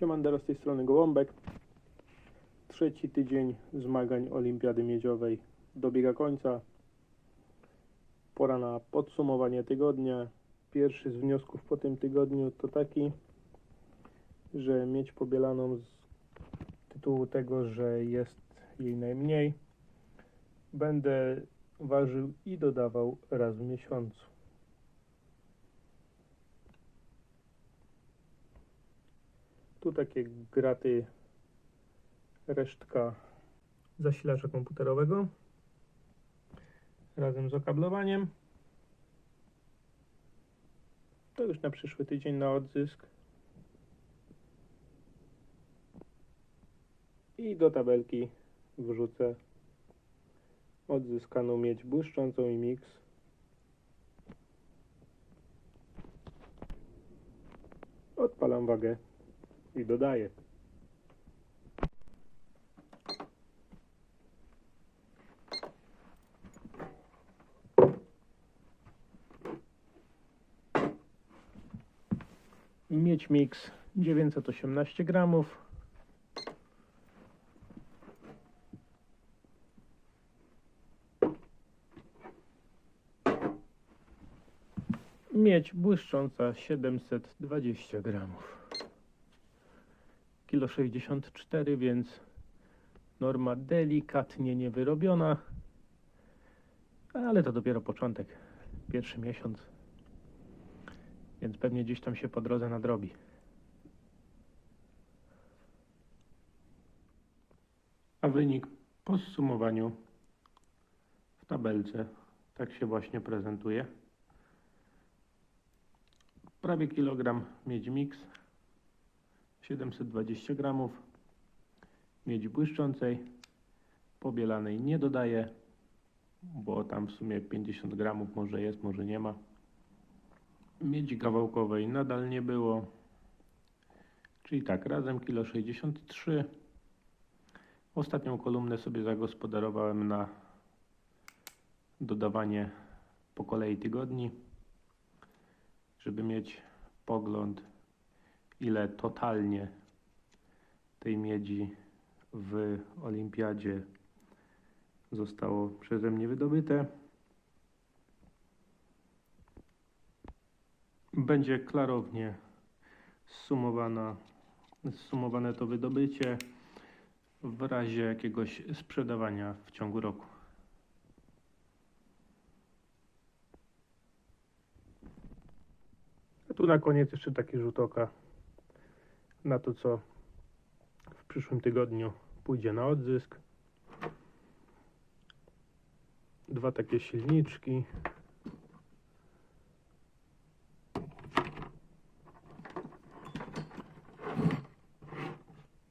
Siemandero z tej strony Gołąbek. Trzeci tydzień zmagań Olimpiady Miedziowej dobiega końca. Pora na podsumowanie tygodnia. Pierwszy z wniosków po tym tygodniu to taki, że mieć pobielaną z tytułu tego, że jest jej najmniej, będę ważył i dodawał raz w miesiącu. Tu takie graty, resztka zasilacza komputerowego razem z okablowaniem. To już na przyszły tydzień na odzysk. I do tabelki wrzucę odzyskaną miedź błyszczącą i mix. Odpalam wagę i dodaję. Miedź mix 918 gramów. Miedź błyszcząca 720 gramów. Kilo 64, więc norma delikatnie niewyrobiona. Ale to dopiero początek, pierwszy miesiąc. Więc pewnie gdzieś tam się po drodze nadrobi. A wynik po zsumowaniu w tabelce tak się właśnie prezentuje. Prawie kilogram miedzi mix, 720 gramów miedzi błyszczącej, pobielanej nie dodaję, bo tam w sumie 50 gramów może jest, może nie ma. Miedzi kawałkowej nadal nie było, czyli tak, razem kilo 63. Ostatnią kolumnę sobie zagospodarowałem na dodawanie po kolei tygodni żeby mieć pogląd, ile totalnie tej miedzi w olimpiadzie zostało przeze mnie wydobyte. Będzie klarownie zsumowana, zsumowane to wydobycie w razie jakiegoś sprzedawania w ciągu roku. A tu na koniec jeszcze taki rzut oka na to, co w przyszłym tygodniu pójdzie na odzysk. Dwa takie silniczki.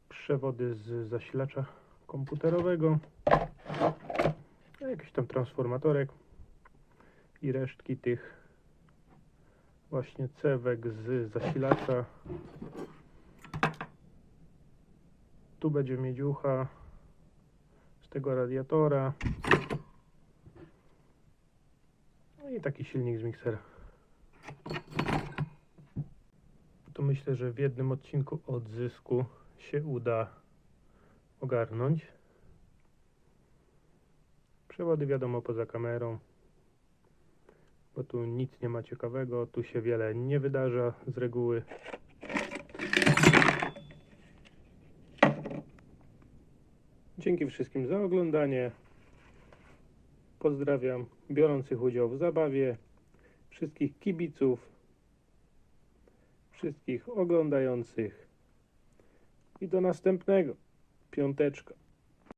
Przewody z zasilacza komputerowego. Jakiś tam transformatorek i resztki tych właśnie cewek z zasilacza. Tu będzie miedziucha z tego radiatora. No i taki silnik z miksera. To myślę, że w jednym odcinku odzysku się uda ogarnąć. Przewody wiadomo poza kamerą bo tu nic nie ma ciekawego, tu się wiele nie wydarza z reguły. Dzięki wszystkim za oglądanie. Pozdrawiam biorących udział w zabawie, wszystkich kibiców, wszystkich oglądających i do następnego. Piąteczka.